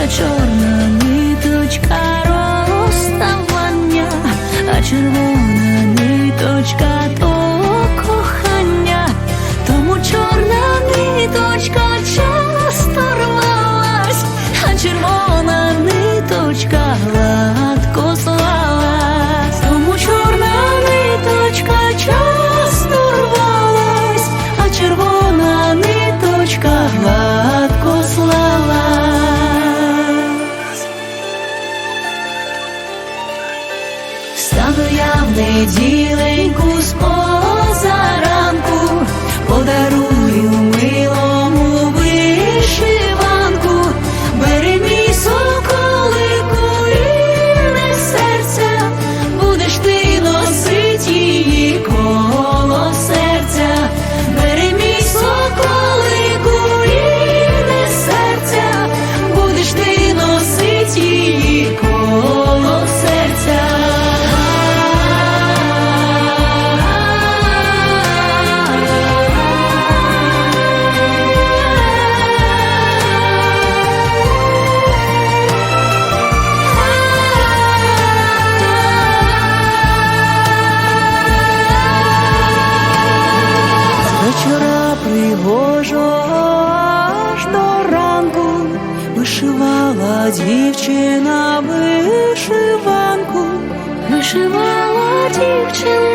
та чорна ниточка розставання, а червона ниточка то. Правду я в неділеньку з позарам дівчина вишиванку, вишивала дівчина.